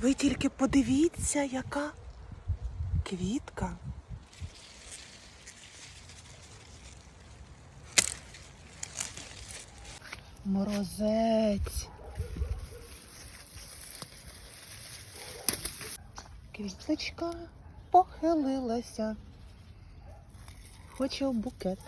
Ви тільки подивіться, яка квітка. Морозець. Квіточка похилилася. Хоче букет.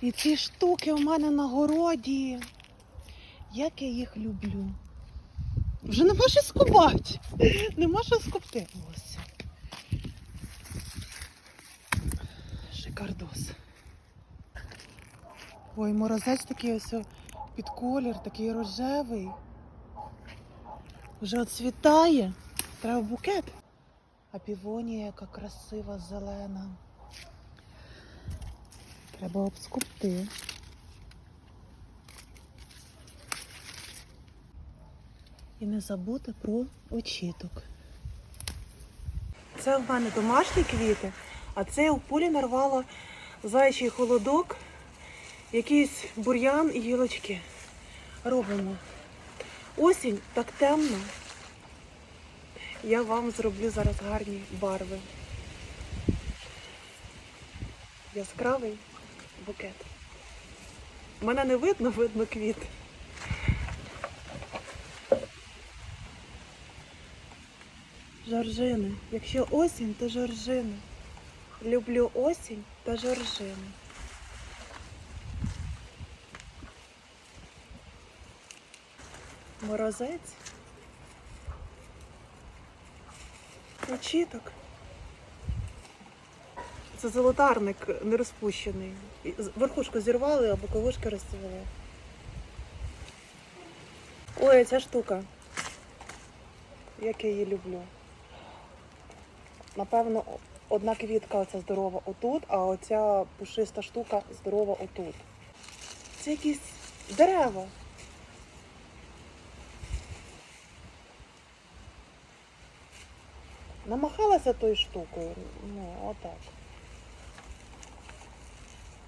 І ці штуки у мене на городі. Як я їх люблю. Вже нема що скубати. Нема що скупти. Ось. Шикардос. Ой, морозець такий ось під колір, такий рожевий. Вже оцвітає. Треба букет. А півонія яка красива, зелена. Треба обскупти. І не забути про очіток. Це в мене домашні квіти, а це в полі нарвала зайчий холодок, якийсь бур'ян і гілочки. Робимо. Осінь так темно. Я вам зроблю зараз гарні барви. Яскравий букет. Мене не видно, видно квіти. Жоржини. Якщо осінь, то жоржини. Люблю осінь та жоржини. Морозець. Очіток. Це золотарник не розпущений. Верхушку зірвали, а боковушки розцвіли. Ой, ця штука. Як я її люблю. Напевно, одна квітка оця здорова отут, а оця пушиста штука здорова отут. Це якісь дерева. Намахалася тою штукою. Ну, отак.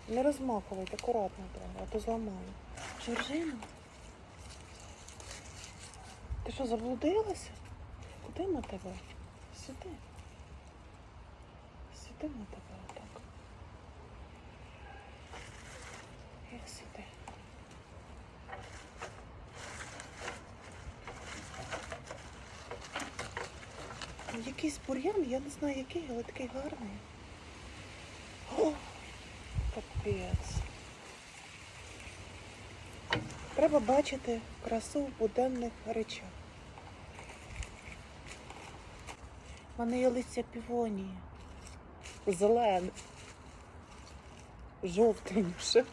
Не розмахувати, акуратно треба, а то зламаю. Жоржина? Ти що, заблудилася? Куди на тебе? Сюди. Сюди на тебе отак. І сюди. Якийсь бур'ян, я не знаю який, але такий гарний. О, капець. Треба бачити красу в буденних речах. У мене є листя півонії. Зелене. Жовтеніше.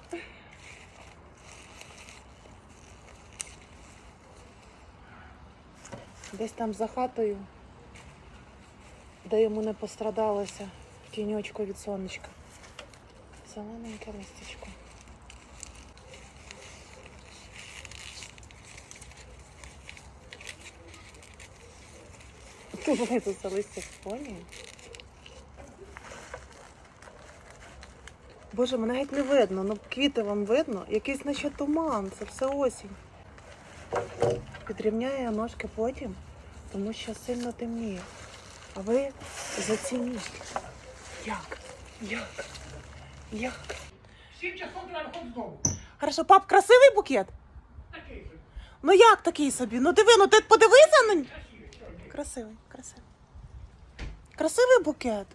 Десь там за хатою, де йому не пострадалося в тіньочку від сонечка. Зелененьке листячко. Вони тут за листя півонії. Боже, мене геть не видно. Ну квіти вам видно. Якийсь наче туман, це все осінь. Підрівняю я ножки потім, тому що сильно темніє. А ви зацініть. Як? Як? Як? Сім часов треба виходити з дому. Хорошо, пап, красивий букет? Такий же. Ну як такий собі? Ну диви, ну ти подивися на. нього. Красивий, чорний. Красивий, красивий. Красивий букет.